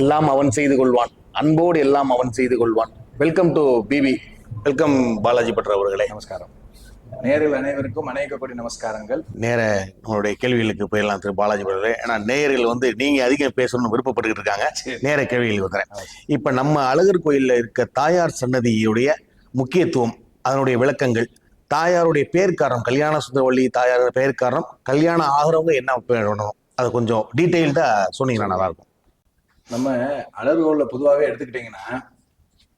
எல்லாம் அவன் செய்து கொள்வான். அன்போடு எல்லாம் அவன் செய்து கொள்வான். Welcome to BB welcome Balaji பட்ற அவர்களே. நமஸ்காரம். நேரில் அனைவருக்கும் அநேக கோடி நமஸ்காரங்கள். நேர நம்மளுடைய கேள்விகளுக்கு போயிடலாம் திரு பாலாஜி பட்றே ஏன்னா நேயர்கள் வந்து நீங்க அதிகம் பேசணும்னு விருப்பப்பட்டுக்கிட்டு இருக்காங்க. நேர கேள்விகள் வந்துறேன் இப்ப நம்ம அழகர் கோயில்ல இருக்க தாயார் சன்னதியுடைய முக்கியத்துவம் அதனுடைய விளக்கங்கள் தாயாருடைய பேர் காரணம் கல்யாண சுந்தரவள்ளி தாயார் பேர் காரணம் கல்யாணம் ஆகிறவங்க என்ன பண்ணணும் அதை கொஞ்சம் டீட்டெயில்டா சொன்னீங்கன்னா நல்லா இருக்கும். நம்ம அழகுகோல்ல பொதுவாகவே எடுத்துக்கிட்டிங்கன்னா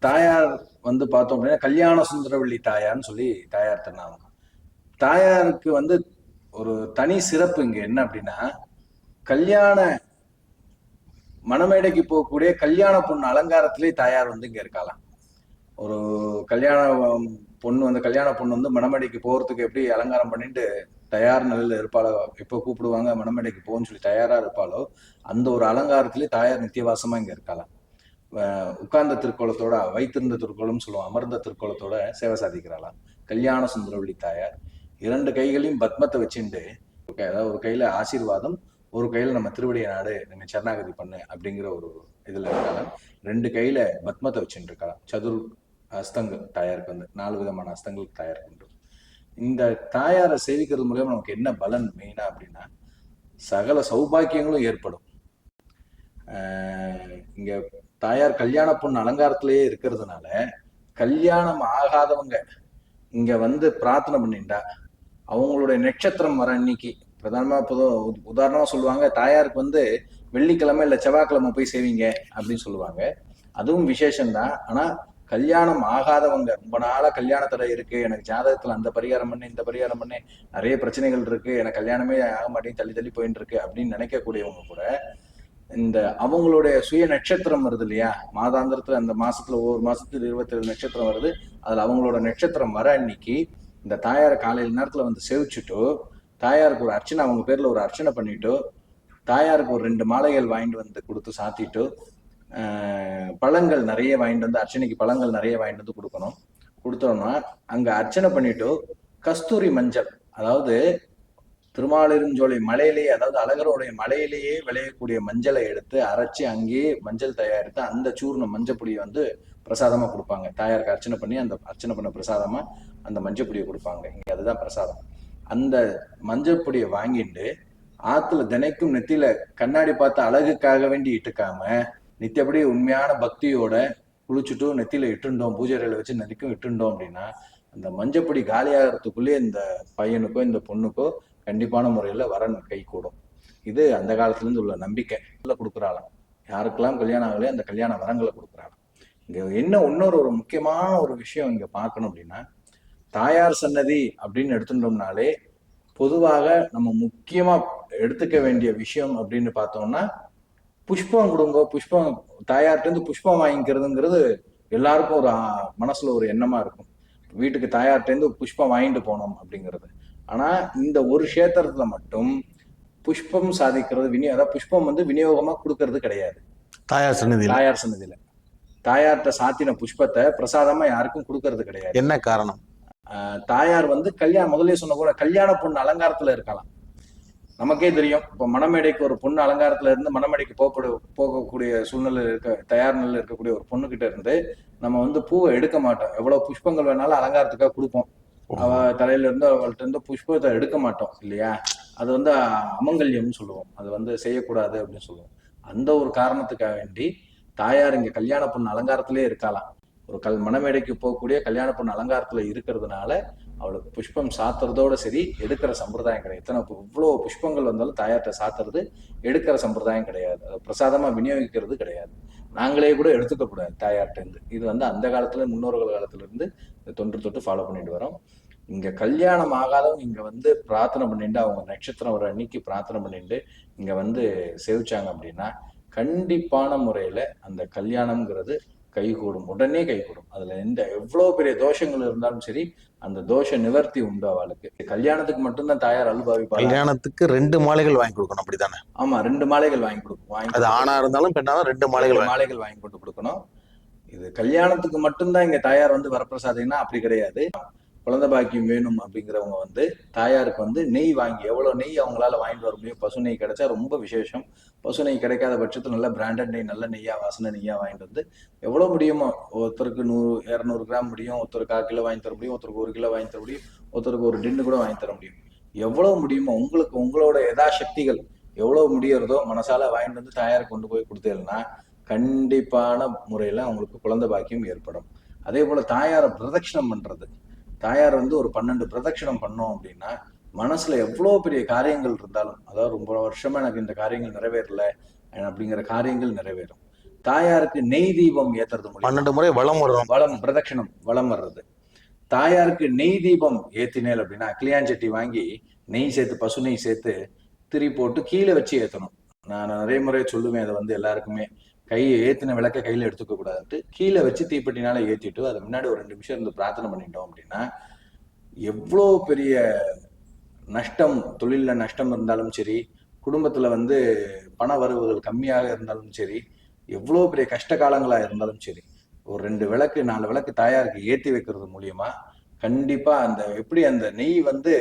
தாயார் வந்து பார்த்தோம் அப்படின்னா கல்யாண சுந்தரவள்ளி தாயார்னு சொல்லி தாயார் திருநாமம். தாயாருக்கு வந்து ஒரு தனி சிறப்பு இங்க என்ன அப்படின்னா கல்யாண மணமேடைக்கு போகக்கூடிய கல்யாண பொண்ணு அலங்காரத்திலே தாயார் வந்து இங்க இருக்கலாம் ஒரு கல்யாண பொண்ணு வந்து கல்யாண பொண்ணு வந்து மணமேடைக்கு போறதுக்கு எப்படி அலங்காரம் பண்ணிட்டு தயார் நிலையில இருப்பாளோ? எப்போ கூப்பிடுவாங்க? மணமேடைக்கு போகணும்னு சொல்லி தயாரா இருப்பாளோ? அந்த ஒரு அலங்காரத்திலே தாயார் நித்தியவாசமா இங்க இருக்கலாம் உட்கார்ந்த திருக்கோலத்தோட வைத்திருந்த திருக்கோலம் சொல்லுவோம் அமர்ந்த திருக்கோலத்தோட சேவை சாதிக்கிறாளாம். கல்யாண சுந்தரவள்ளி தாயார். இரண்டு கைகளையும் பத்மத்தை வச்சுட்டு அதாவது ஒரு கையில ஆசீர்வாதம் ஒரு கையில நம்ம திருவடிய நாடு நம்ம சரணாகதி பண்ணு அப்படிங்கிற ஒரு இதுல இருக்கலாம் ரெண்டு கையில பத்மத்தை வச்சுட்டு இருக்கலாம் சதுர் அஸ்தங்கள் தாயாருக்கு வந்து நாலு விதமான அஸ்தங்கள் தாயாருக்கு உண்டு இந்த தாயாரை சேவிக்கிறது மூலயமா நமக்கு என்ன பலன் மெயினா அப்படின்னா சகல சௌபாக்கியங்களும் ஏற்படும். இங்க தாயார் கல்யாண பொண்ணு அலங்காரத்திலேயே இருக்கிறதுனால கல்யாணம் ஆகாதவங்க இங்க வந்து பிரார்த்தனை பண்ணிட்டா அவங்களுடைய நட்சத்திரம் வர அன்னைக்கு பிரதானமா உதாரணமா சொல்லுவாங்க தாயாருக்கு வந்து வெள்ளிக்கிழமை இல்ல செவ்வாய்க்கிழமை போய் செய்வீங்க அப்படின்னு சொல்லுவாங்க. அதுவும் விசேஷம்தான். ஆனா கல்யாணம் ஆகாதவங்க. ரொம்ப நாளா கல்யாண தடை இருக்கு. எனக்கு ஜாதகத்துல அந்த பரிகாரம் பண்ணி இந்த பரிகாரம் பண்ணி. நிறைய பிரச்சனைகள் இருக்கு. எனக்கு கல்யாணமே ஆக மாட்டேங்குது தள்ளி தள்ளி போயிட்டு இருக்கு அப்படின்னு நினைக்கக்கூடியவங்க கூட இந்த அவங்களுடைய சுய நட்சத்திரம் வருது இல்லையா? மாதாந்திரத்துல அந்த மாசத்துல ஒவ்வொரு மாசத்துல இருபத்தி ஏழு நட்சத்திரம் வருது. அதுல அவங்களோட நட்சத்திரம் வர அன்னைக்கு இந்த தாயாரை காலையில நேரத்துல வந்து சேவிச்சுட்டு தாயாருக்கு ஒரு அர்ச்சனை அவங்க பேர்ல ஒரு அர்ச்சனை பண்ணிட்டு தாயாருக்கு ஒரு ரெண்டு மாலைகள் வாங்கிட்டு வந்து கொடுத்து சாத்திட்டு பழங்கள் நிறைய வாங்கிட்டு வந்து அர்ச்சனைக்கு பழங்கள் நிறைய வாங்கிட்டு வந்து கொடுக்கணும். கொடுத்தோம்னா அங்க அர்ச்சனை பண்ணிட்டு கஸ்தூரி மஞ்சள் அதாவது திருமாலிருஞ்சோலை மலையிலேயே அதாவது அழகருடைய மலையிலேயே விளையக்கூடிய மஞ்சளை எடுத்து அரைச்சி அங்கேயே மஞ்சள் தயாரித்து அந்த சூர்ணம் மஞ்சப்பொடியை வந்து பிரசாதமா கொடுப்பாங்க. தாயாருக்கு அர்ச்சனை பண்ணி அந்த அர்ச்சனை பண்ண பிரசாதமா அந்த மஞ்சப்பொடியை கொடுப்பாங்க. இங்க அதுதான் பிரசாதம். அந்த மஞ்சள் பொடியை வாங்கிட்டு ஆத்துல தினைக்கும் நெத்தியில கண்ணாடி பார்த்து அழகுக்காக வேண்டி இட்டுக்காம நித்தியபடி உண்மையான பக்தியோட குளிச்சுட்டு நெத்தியில இட்டுண்டோம் பூஜை அறையில வச்சு நெத்திக்கும் இட்டுண்டோம் அப்படின்னா அந்த மஞ்சப்படி காலியாகிறதுக்குள்ளே இந்த பையனுக்கோ இந்த பொண்ணுக்கோ கண்டிப்பான முறையில வரன் கை கூடும். இது அந்த காலத்துல இருந்து உள்ள நம்பிக்கை. உள்ள கொடுக்குறாளாம். யாருக்கெல்லாம் கல்யாணம் ஆகலையோ அந்த கல்யாண வரங்களை கொடுக்குறாளாம். இங்க என்ன இன்னொரு ஒரு முக்கியமான ஒரு விஷயம் இங்க பார்க்கணும் அப்படின்னா தாயார் சன்னதி அப்படின்னு எடுத்துட்டோம்னாலே பொதுவாக நம்ம முக்கியமா எடுத்துக்க வேண்டிய விஷயம் அப்படின்னு பார்த்தோம்னா புஷ்பம் கொடுங்க. புஷ்பம் தாயார்ட்ட இருந்து புஷ்பம் வாங்கிக்கிறதுங்கிறது எல்லாருக்கும் ஒரு மனசுல ஒரு எண்ணமா இருக்கும். வீட்டுக்கு தாயார்ட்ட இருந்து புஷ்பம் வாங்கிட்டு போனோம் அப்படிங்கிறது. ஆனா இந்த ஒரு கஷேத்திரத்துல மட்டும் புஷ்பம் சாதிக்கிறது விநியோ அதாவது புஷ்பம் வந்து விநியோகமா கொடுக்கறது கிடையாது. தாயார் சன்னதியில் தாயார் சன்னதியில தாயார்ட்ட சாத்தின புஷ்பத்தை பிரசாதமா யாருக்கும் கொடுக்கறது கிடையாது. என்ன காரணம்? ஆஹ் தாயார் வந்து கல்யாணம் முதலே சொன்ன கூட கல்யாண பொண்ணு அலங்காரத்துல இருக்கலாம். நமக்கே தெரியும். இப்போ மணமேடைக்கு ஒரு பொண்ணு அலங்காரத்துல இருந்து மணமேடைக்கு போகப்படு போகக்கூடிய சூழ்நிலை இருக்க தயார் நிலையில் இருக்கக்கூடிய ஒரு பொண்ணு கிட்ட இருந்து நம்ம வந்து பூவை எடுக்க மாட்டோம். எவ்வளவு புஷ்பங்கள் வேணாலும் அலங்காரத்துக்காக கொடுப்போம். அவ தலையில இருந்து அவள்கிட்ட இருந்து புஷ்பத்தை எடுக்க மாட்டோம் இல்லையா? அது வந்து அமங்கல்யம்னு சொல்லுவோம். அது வந்து செய்யக்கூடாது அப்படின்னு சொல்லுவோம். அந்த ஒரு காரணத்துக்காக வேண்டி தாயார் இங்க கல்யாண பொண்ணு அலங்காரத்திலே இருக்கலாம். ஒரு கல் மணமேடைக்கு போகக்கூடிய கல்யாண பொண்ணு அலங்காரத்துல இருக்கிறதுனால அவளுக்கு புஷ்பம் சாத்துறதோட சரி எடுக்கிற சம்பிரதாயம் கிடையாது. எத்தனை இவ்வளோ புஷ்பங்கள் வந்தாலும் தாயார்கிட்ட சாத்துறது எடுக்கிற சம்பிரதாயம் கிடையாது. அது பிரசாதமாக விநியோகிக்கிறது கிடையாது. நாங்களே கூட எடுத்துக்கக்கூடாது தாயார்கிட்டேருந்து இது வந்து அந்த காலத்துல முன்னோர்கள் காலத்துலேருந்து தொன்று தொட்டு ஃபாலோ பண்ணிட்டு வரோம். இங்க கல்யாணம் ஆகாதவங்க இங்க வந்து பிரார்த்தனை பண்ணிட்டு அவங்க நட்சத்திரம் ஒரு அன்னைக்கு பிரார்த்தனை பண்ணிட்டு இங்க வந்து சேவிச்சாங்க அப்படின்னா கண்டிப்பான முறையில அந்த கல்யாணம்ங்கிறது கைகூடும் உடனே கைகூடும். அதுல எந்த எவ்வளவு பெரிய தோஷங்கள் இருந்தாலும் சரி அந்த தோஷ நிவர்த்தி உண்டு அவளுக்கு. கல்யாணத்துக்கு மட்டும்தான் தாயார் அல்பாவிப்பாள்? கல்யாணத்துக்கு ரெண்டு மாலைகள் வாங்கி கொடுக்கணும் அப்படிதானே? ஆமா ரெண்டு மாலைகள் வாங்கி கொடுக்கும் வாங்கி அது ஆணா இருந்தாலும் பெண்ணா இருந்தாலும் ரெண்டு மாலைகள் மாலைகள் வாங்கி கொண்டு கொடுக்கணும். இது கல்யாணத்துக்கு மட்டும்தான் இங்க தாயார் வந்து வரப்பிரசாதிங்கன்னா அப்படி கிடையாது. குழந்தை பாக்கியம் வேணும் அப்படிங்கிறவங்க வந்து தாயாருக்கு வந்து நெய் வாங்கி எவ்வளோ நெய் அவங்களால வாங்கிட்டு வர முடியும்? பசு நெய் கிடைச்சா ரொம்ப விசேஷம். பசு நெய் கிடைக்காத பட்சத்தில் நல்ல பிராண்டட் நெய் நல்ல நெய்யா வாசனை நெய்யா வாங்கிட்டு வந்து எவ்வளோ முடியுமோ ஒருத்தருக்கு நூறு இரநூறு கிராம் முடியும் ஒருத்தருக்கு கால் கிலோ வாங்கி தர முடியும் ஒருத்தருக்கு ஒரு கிலோ வாங்கி தர முடியும் ஒருத்தருக்கு ஒரு டின்னு கூட வாங்கி தர முடியும். எவ்வளவு முடியுமோ உங்களுக்கு உங்களோட யதாசக்திகள் எவ்வளவு முடியறதோ மனசால வாங்கிட்டு வந்து தாயாருக்கு கொண்டு போய் கொடுத்தீங்கன்னா கண்டிப்பான முறையில அவங்களுக்கு குழந்தை பாக்கியம் ஏற்படும். அதே போல தாயாரை பிரதட்சணம் பண்றது. தாயார் வந்து ஒரு பன்னெண்டு பிரதட்சணம் பண்ணோம் அப்படின்னா மனசுல எவ்வளவு பெரிய காரியங்கள் இருந்தாலும் அதாவது ரொம்ப வருஷமா எனக்கு இந்த காரியங்கள் நிறைவேறல அப்படிங்கிற காரியங்கள் நிறைவேறும். தாயாருக்கு நெய் தீபம் ஏத்துறது பன்னெண்டு முறை வளம் வரும் வளம் பிரதட்சணம் வளம் வர்றது. தாயாருக்கு நெய் தீபம் ஏத்தினேல் அப்படின்னா கிளியாஞ்சட்டி வாங்கி நெய் சேர்த்து பசு நெய் சேர்த்து திரி போட்டு கீழே வச்சு ஏத்தணும். நான் நிறைய முறை சொல்லுவேன் அதை வந்து எல்லாருக்குமே. கையை ஏத்தின விளக்க கையில எடுத்துக்க கூடாதுன்ட்டு கீழே வச்சு தீப்பெட்டினால ஏத்திட்டு அது முன்னாடி ஒரு ரெண்டு நிமிஷம் இருந்து பிரார்த்தனை பண்ணிட்டோம் அப்படின்னா எவ்வளோ பெரிய நஷ்டம் தொழிலில் நஷ்டம் இருந்தாலும் சரி குடும்பத்துல வந்து பண வரவுகள் கம்மியாக இருந்தாலும் சரி எவ்வளோ பெரிய கஷ்ட காலங்களா இருந்தாலும் சரி ஒரு ரெண்டு விளக்கு நாலு விளக்கு தாயாருக்கு ஏத்தி வைக்கிறது மூலியமா கண்டிப்பா அந்த எப்படி அந்த நெய் வந்து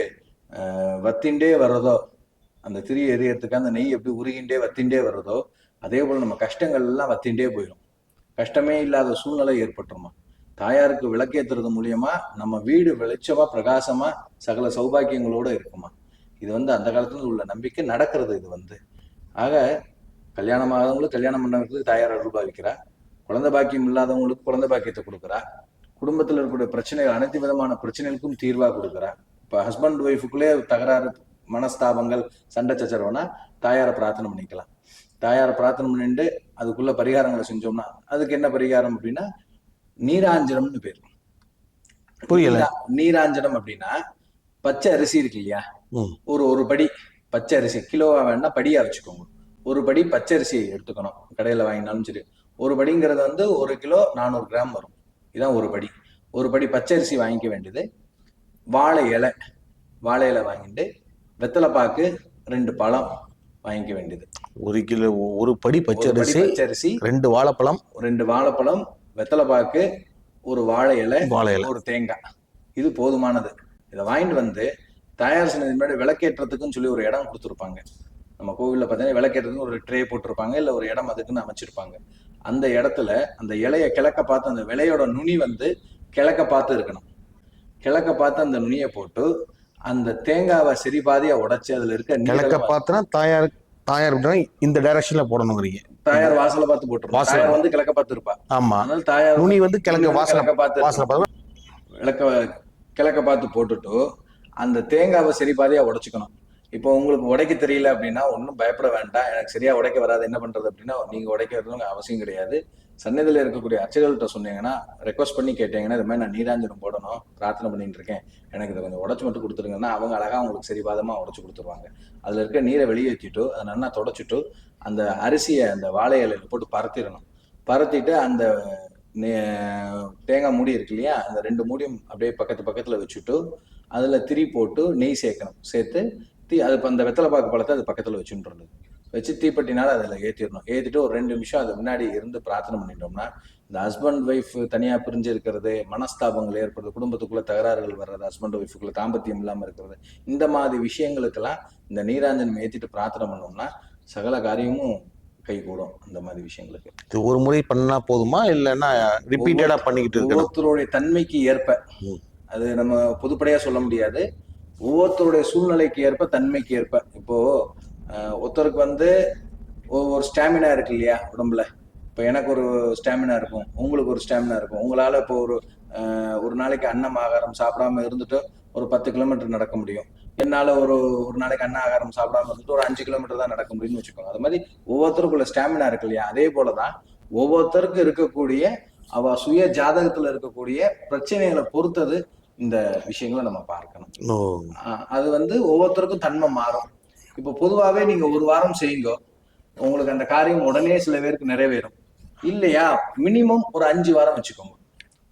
வத்தின்ண்டே வத்திண்டே வர்றதோ அந்த திரி எரியறதுக்கு அந்த நெய் எப்படி உருகின்றே வத்திண்டே வர்றதோ அதே போல் நம்ம கஷ்டங்கள் எல்லாம் வத்திண்டே போயிடும் கஷ்டமே இல்லாத சூழ்நிலை ஏற்பட்டுருமா? தாயாருக்கு விளக்கேத்துறது மூலியமா நம்ம வீடு வெளிச்சமா பிரகாசமா சகல சௌபாக்கியங்களோட இருக்குமா? இது வந்து அந்த காலத்துல உள்ள நம்பிக்கை நடக்கிறது இது வந்து. ஆக கல்யாணம் ஆகாதவங்களுக்கு கல்யாணம் பண்ணவங்களுக்கு தாயார் அருள்பாவிக்கிறா குழந்தை பாக்கியம் இல்லாதவங்களுக்கு குழந்தை பாக்கியத்தை கொடுக்குறா. குடும்பத்தில் இருக்கக்கூடிய பிரச்சனைகள் அனைத்து விதமான பிரச்சனைகளுக்கும் தீர்வாக கொடுக்குறா. இப்போ ஹஸ்பண்ட் ஒய்ஃபுக்குள்ளே தகராறு மனஸ்தாபங்கள் சண்டை சச்சரவுனா தாயாரை பிரார்த்தனை பண்ணிக்கலாம். தாயாரை பிரார்த்தனை பண்ணிட்டு அதுக்குள்ள பரிகாரங்களை செஞ்சோம்னா அதுக்கு என்ன பரிகாரம் அப்படின்னா நீராஞ்சனம்னு பேர். புரியல. நீரா- நீராஞ்சனம் அப்படின்னா பச்சை அரிசி இருக்கு இல்லையா. ஒரு ஒரு படி பச்சை அரிசி கிலோவா வேணா படியா வச்சுக்கோங்க. ஒரு படி பச்சை அரிசி எடுத்துக்கணும் கடையில வாங்கினாலும் சரி. ஒரு படிங்கிறது வந்து ஒரு கிலோ நானூறு கிராம் வரும். இதான் ஒரு படி. ஒரு படி பச்சை அரிசி வாங்கிக்க வேண்டியது வாழை இலை. வாழை இலை வாங்கிட்டு வெத்தலைப்பாக்கு ரெண்டு பழம் வாங்கிக்க வேண்டியது. ஒரு கிலோ ஒரு படி பச்சரிசி பச்சை அரிசி ரெண்டு வாழைப்பழம் ரெண்டு வாழைப்பழம் வெத்தலைப்பாக்கு ஒரு வாழை இலை வாழை இலை. ஒரு தேங்காய். இது போதுமானது. இதை வாங்கிட்டு வந்து தயார் முன்னாடி விளக்கேற்றத்துக்குன்னு சொல்லி ஒரு இடம் கொடுத்துருப்பாங்க. நம்ம கோவில்ல பார்த்தீங்கன்னா விளக்கேற்றதுக்கு ஒரு ட்ரே போட்டிருப்பாங்க இல்ல ஒரு இடம் அதுக்குன்னு அமைச்சிருப்பாங்க. அந்த இடத்துல அந்த இலைய கிழக்க பார்த்து அந்த விலையோட நுனி வந்து கிழக்க பார்த்து இருக்கணும். கிழக்க பார்த்து அந்த நுனியை போட்டு அந்த தேங்காவை சரி பாதியா உடைச்சு அதுல இருக்க கிழக்க பார்த்தனா தாயார் தாயார் அப்படின்னா இந்த டைரக்ஷன்ல போடணுங்கிறீங்க. தாயார் வாசலை பார்த்து போட்டுருவோம் வாசலை. வந்து கிழக்க பார்த்து இருப்பா ஆமா. அதனால தாயார் நுனி வந்து கிழக்கு வாசல கிழக்க பார்த்து வாசல பார்த்து விளக்க கிழக்க பார்த்து போட்டுட்டு அந்த தேங்காவை சரி பாதியா உடைச்சுக்கணும். இப்போ உங்களுக்கு உடைக்க தெரியல அப்படின்னா ஒன்றும் பயப்பட வேண்டாம். எனக்கு சரியா உடைக்க வராது. என்ன பண்றது அப்படின்னா நீங்க உடைக்க அவசியம் கிடையாது. சன்னதியில் இருக்கக்கூடிய அர்ச்சகர்கள்ட்ட சொன்னீங்கன்னா ரெக்வஸ்ட் பண்ணி கேட்டீங்கன்னா இது மாதிரி நான் நீராஞ்சனம் போடணும் பிரார்த்தனை பண்ணிட்டு இருக்கேன். எனக்கு இதை கொஞ்சம் உடச்சு மட்டும் கொடுத்துருங்கன்னா அவங்க அழகா உங்களுக்கு சரிபாதமா உடச்சு கொடுத்துருவாங்க. அதுல இருக்க நீரை வெளியேற்றிட்டு அதை நல்லா தொடச்சிட்டு அந்த அரிசியை அந்த வாழை இலையில போட்டு பரத்திடணும். பரத்திட்டு அந்த நே- தேங்காய் மூடி இருக்கு இல்லையா அந்த ரெண்டு மூடியும் அப்படியே பக்கத்து பக்கத்துல வச்சுட்டு அதுல திரி போட்டு நெய் சேர்க்கணும். சேர்த்து தீ அது இப்ப அந்த வெத்தலை பாக்கு பழத்தை அது பக்கத்துல வச்சுன்றது. வச்சு தீப்பெட்டினால அதுல ஏத்திடணும். ஏத்திட்டு ஒரு ரெண்டு நிமிஷம் அது முன்னாடி இருந்து பிரார்த்தனை பண்ணிட்டோம்னா இந்த ஹஸ்பண்ட் ஒய்ஃப் தனியா பிரிஞ்சு இருக்கிறது மனஸ்தாபங்கள் ஏற்படுறது குடும்பத்துக்குள்ள தகராறுகள் வர்றது ஹஸ்பண்ட் ஒய்ஃபுக்குள்ள தாம்பத்தியம் இல்லாம இருக்கிறது இந்த மாதிரி விஷயங்களுக்கெல்லாம் இந்த நீராஞ்சனம் ஏத்திட்டு பிரார்த்தனை பண்ணோம்னா சகல காரியமும் கைகூடும் அந்த மாதிரி விஷயங்களுக்கு. இது ஒரு முறை பண்ணா போதுமா? இல்லைன்னா ரிப்பீட்டடா பண்ணிக்கிட்டு ஒவ்வொருத்தருடைய தன்மைக்கு ஏற்ப. அது நம்ம பொதுப்படையா சொல்ல முடியாது. ஒவ்வொருத்தருடைய சூழ்நிலைக்கு ஏற்ப தன்மைக்கு ஏற்ப. இப்போ ஒருத்தருக்கு வந்து ஒவ்வொரு ஸ்டாமினா இருக்கு இல்லையா உடம்புல? இப்போ எனக்கு ஒரு ஸ்டாமினா இருக்கும் உங்களுக்கு ஒரு ஸ்டாமினா இருக்கும். உங்களால இப்போ ஒரு ஒரு நாளைக்கு அன்னம் ஆகாரம் சாப்பிடாம இருந்துட்டு ஒரு பத்து கிலோமீட்டர் நடக்க முடியும். என்னால ஒரு ஒரு நாளைக்கு அன்ன ஆகாரம் சாப்பிடாம இருந்துட்டு ஒரு அஞ்சு கிலோமீட்டர் தான் நடக்க முடியும்னு வச்சுக்கோங்க. அது மாதிரி ஒவ்வொருத்தருக்குள்ள ஸ்டாமினா இருக்கு இல்லையா? அதே போலதான் ஒவ்வொருத்தருக்கு இருக்கக்கூடிய அவ சுய ஜாதகத்துல இருக்கக்கூடிய பிரச்சனைகளை பொறுத்தது இந்த விஷயங்களை நம்ம பார்க்கணும். அது வந்து ஒவ்வொருத்தருக்கும் தன்மை மாறும். இப்போ பொதுவாகவே நீங்க ஒரு வாரம் செய்யுங்க உங்களுக்கு அந்த காரியம் உடனே சில பேருக்கு நிறைவேறும். இல்லையா? மினிமம் ஒரு அஞ்சு வாரம் வச்சுக்கோங்க.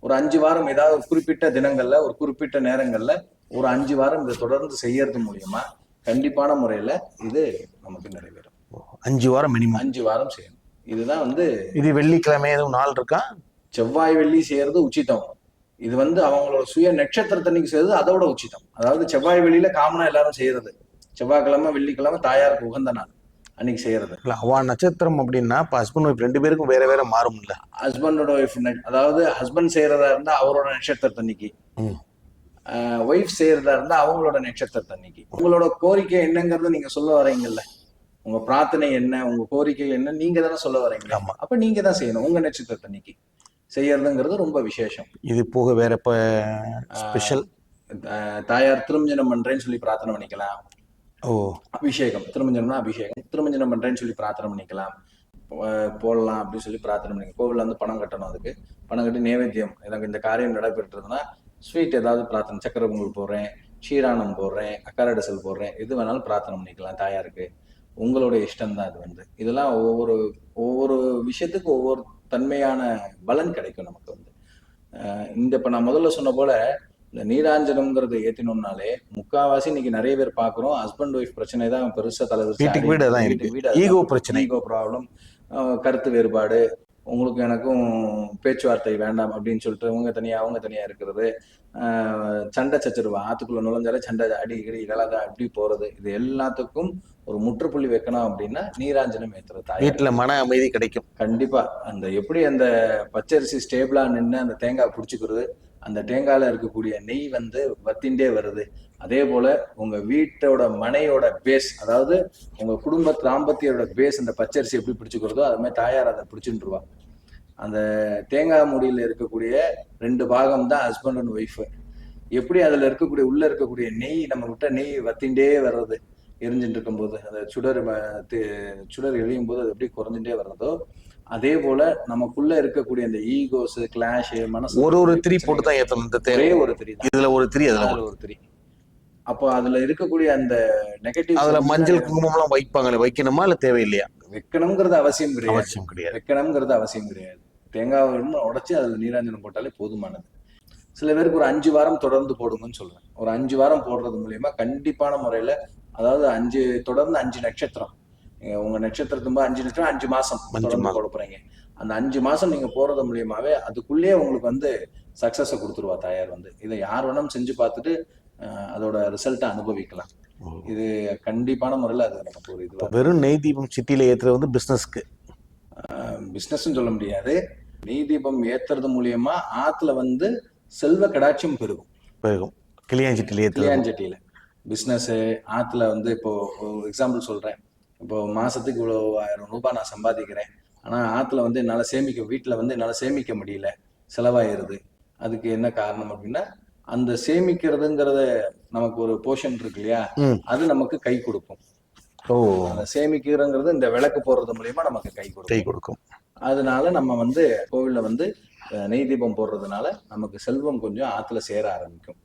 ஒரு அஞ்சு வாரம் ஏதாவது ஒரு குறிப்பிட்ட தினங்கள்ல ஒரு குறிப்பிட்ட நேரங்கள்ல ஒரு அஞ்சு வாரம் இதை தொடர்ந்து செய்யறது மூலியமா கண்டிப்பான முறையில இது நமக்கு நிறைவேறும். அஞ்சு வாரம் மினிமம். அஞ்சு வாரம் செய்யணும். இதுதான் வந்து இது வெள்ளிக்கிழமை எதுவும் நாள் இருக்கா? செவ்வாய் வெள்ளி செய்யறது உச்சிதம். இது வந்து அவங்களோட சுய நட்சத்திரத்தன்னைக்கு செய்யறது அதோட உச்சிதம். அதாவது செவ்வாய் வெளியில காமனா எல்லாரும் செய்யறது. செவ்வாய்க்கிழமை வெள்ளிக்கிழமை தாயாருக்கு உகந்த நாள் அன்னைக்கு செய்யறது. இல்ல அவ நட்சத்திரம் அப்படின்னா இப்ப ஹஸ்பண்ட் ஒய்ஃப் ரெண்டு பேருக்கும் வேற வேற மாறும்ல. ஹஸ்பண்டோட ஒய்ஃப் அதாவது ஹஸ்பண்ட் செய்யறதா இருந்தா அவரோட நட்சத்திரத்தன்னைக்கு ம். ஒய்ஃப் செய்யறதா இருந்தா அவங்களோட நட்சத்திரத்தன்னைக்கு உங்களோட கோரிக்கை என்னங்கிறது நீங்க சொல்ல வரீங்கல்ல. உங்க பிரார்த்தனை என்ன உங்க கோரிக்கை என்ன நீங்க தானே சொல்ல வரீங்க. அப்ப நீங்க தான் செய்யணும் உங்க நட்சத்திரத்தன்னைக்கு செய்யறதுங்கிறது ரொம்ப விசேஷம். இது போக வேற இப்ப ஸ்பெஷல் தாயார் திருமஞ்சனம் பண்றேன்னு சொல்லி பிரார்த்தனை பண்ணிக்கலாம். ஓ. அபிஷேகம் திருமஞ்சனம்னா அபிஷேகம். திருமஞ்சனம் பண்றேன்னு சொல்லி பிரார்த்தனை பண்ணிக்கலாம். போடலாம் அப்படின்னு சொல்லி பிரார்த்தனை பண்ணிக்கலாம். கோவில்ல வந்து பணம் கட்டணும் அதுக்கு. பணம் கட்டி நைவேத்தியம். எனக்கு இந்த காரியம் நடைபெற்றதுன்னா ஸ்வீட் ஏதாவது பிரார்த்தனை. சக்கரை பொங்கல் போடுறேன் க்ஷீரானம் போடுறேன் அக்காரடசல் போடுறேன். எது வேணாலும் பிரார்த்தனை பண்ணிக்கலாம் தாயாருக்கு. உங்களுடைய இஷ்டம் தான் இது வந்து. இதெல்லாம் ஒவ்வொரு ஒவ்வொரு விஷயத்துக்கு ஒவ்வொரு தன்மையான பலன் கிடைக்கும் நமக்கு வந்து. இந்த இப்ப நான் முதல்ல சொன்ன போல இந்த நீராஞ்சனம்ங்கிறது ஏத்தினோம்னாலே முக்காவாசி இன்னைக்கு நிறைய பேர் பாக்குறோம். ஹஸ்பண்ட் ஒய்ஃப் பிரச்சனை தான் பெருசா தலைவர் வீடு ஈகோ பிரச்சனை. ஈகோ ப்ராப்ளம் கருத்து வேறுபாடு உங்களுக்கும் எனக்கும் பேச்சுவார்த்தை வேண்டாம் அப்படின்னு சொல்லிட்டு உங்க தனியா அவங்க தனியா இருக்கிறது. சண்டை சச்சரவு ஆத்துக்குள்ள நுழைஞ்சாலே சண்டை அடி இடி கலக அப்படி போறது? இது எல்லாத்துக்கும் ஒரு முற்றுப்புள்ளி வைக்கணும் அப்படின்னா நீராஞ்சனம் தாயார் வீட்டுல மன அமைதி கிடைக்கும். கண்டிப்பா. அந்த எப்படி அந்த பச்சரிசி ஸ்டேபிளா நின்று அந்த தேங்காய் பிடிச்சிக்கிறது அந்த தேங்காயில் இருக்கக்கூடிய நெய் வந்து வத்திண்டே வருது. அதே போல உங்க வீட்டோட மனையோட பேஸ் அதாவது உங்க குடும்ப தாம்பத்தியோட பேஸ் அந்த பச்சரிசி எப்படி பிடிச்சிக்கிறதோ அது மாதிரி தாயார் அதை பிடிச்சுருவா அந்த தேங்காய் மூடியில் இருக்கக்கூடிய ரெண்டு பாகம் தான் ஹஸ்பண்ட் அண்ட் ஒய்ஃபு எப்படி அதில் இருக்கக்கூடிய உள்ள இருக்கக்கூடிய நெய் நம்ம விட்ட நெய் வத்திண்டே வர்றது எரிஞ்சுட்டு இருக்கும்போது அந்த சுடர் சுடர் எரியும் போது அது எப்படி குறைஞ்சுட்டே வர்றதோ அதே போல நமக்குள்ள இருக்கக்கூடிய அந்த ஈகோஸ் கிளாஷ் மனசு ஒரு ஒரு திரி போட்டு தான் ஏத்தணும். இந்த ஒரே ஒரு திரி இதுல ஒரு திரி அதுல ஒரு திரி. அப்போ அதுல இருக்கக்கூடிய அந்த நெகட்டிவ் அதுல மஞ்சள் குங்குமம் எல்லாம் வைப்பாங்களே வைக்கணுமா இல்ல தேவையில்லையா? வைக்கணுங்கிறது அவசியம் கிடையாது. அவசியம் கிடையாது. வைக்கணுங்கிறது அவசியம் கிடையாது. தேங்காய் உடைச்சு அதுல நீராஞ்சனம் போட்டாலே போதுமானது. சில பேருக்கு ஒரு அஞ்சு வாரம் தொடர்ந்து போடுங்கன்னு சொல்லுவேன் ஒரு அஞ்சு வாரம் போடுறது மூலியமா கண்டிப்பான முறையில அதாவது அஞ்சு தொடர்ந்து அஞ்சு நட்சத்திரம். உங்க நட்சத்திரத்தும் அஞ்சு நட்சத்திரம் அஞ்சு மாசம் தொடர்ந்து மாசம். போட போறீங்க அந்த அஞ்சு மாசம் நீங்க போறது மூலியமாவே அதுக்குள்ளேயே உங்களுக்கு வந்து சக்சஸ கொடுத்துருவா தாயார் வந்து. இதை யார் வேணாலும் செஞ்சு பார்த்துட்டு அதோட ரிசல்ட்டை அனுபவிக்கலாம். இது கண்டிப்பான முறையில அது நமக்கு ஒரு இதுவா வெறும் நெய் தீபம் சிட்டில ஏத்துறது வந்து பிசினஸ்க்கு பிசினஸ் சொல்ல முடியாது. நெய் தீபம் ஏத்துறது மூலியமா ஆத்துல வந்து செல்வ கடாட்சியம் பெருகும். பெருகும். கிளியாஞ்சிட்டில ஏத்துறது. கிளியாஞ்சட்டியில. பிசினஸ் ஆத்துல வந்து இப்போ எக்ஸாம்பிள் சொல்றேன். இப்போ மாசத்துக்கு இவ்வளவு ஆயிரம் ரூபாய் நான் சம்பாதிக்கிறேன். ஆனா ஆத்துல வந்து என்னால சேமிக்க வீட்டுல வந்து என்னால சேமிக்க முடியல. செலவாயிருது. அதுக்கு என்ன காரணம் அப்படின்னா அந்த சேமிக்கிறதுங்கிறத நமக்கு ஒரு போர்ஷன் இருக்கு இல்லையா. அது நமக்கு கை கொடுக்கும். சேமிக்கிறங்கிறது இந்த விளக்கு போடுறது மூலியமா நமக்கு கை கை கொடுக்கும். அதனால நம்ம வந்து கோவில்ல வந்து நெய் தீபம் போடுறதுனால நமக்கு செல்வம் கொஞ்சம் ஆத்துல சேர ஆரம்பிக்கும்.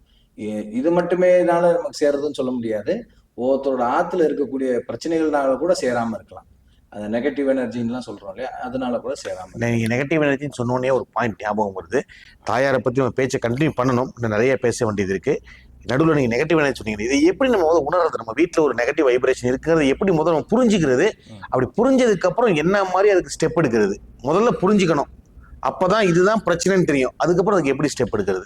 இது மட்டுமேனால நமக்கு சேருதுன்னு சொல்ல முடியாது. ஒவ்வொருத்தரோட ஆத்துல இருக்கக்கூடிய பிரச்சனைகள்னால கூட சேராம இருக்கலாம். அந்த நெகட்டிவ் எனர்ஜின்லாம் சொல்றோம் இல்லையா? அதனால கூட சேராம இருக்கலாம். நீங்க நெகட்டிவ் எனர்ஜின்னு சொன்னோடனே ஒரு பாயிண்ட் ஞாபகம் வருது. தாயாரை பத்தி நம்ம பேச்சை கண்டினியூ பண்ணணும். இன்னும் நிறைய பேச வேண்டியது இருக்கு. நடுவில் நீங்க நெகட்டிவ் எனர்ஜி சொன்னீங்க. இதை எப்படி நம்ம முதல்ல உணர்றது? நம்ம வீட்ல ஒரு நெகட்டிவ் வைப்ரேஷன் இருக்கிறது எப்படி முதல்ல நம்ம புரிஞ்சுக்கிறது. அப்படி புரிஞ்சதுக்கு அப்புறம் என்ன மாதிரி அதுக்கு ஸ்டெப் எடுக்கிறது? முதல்ல புரிஞ்சுக்கணும். அப்பதான் இதுதான் பிரச்சனைன்னு தெரியும். அதுக்கப்புறம் அதுக்கு எப்படி ஸ்டெப் எடுக்கிறது?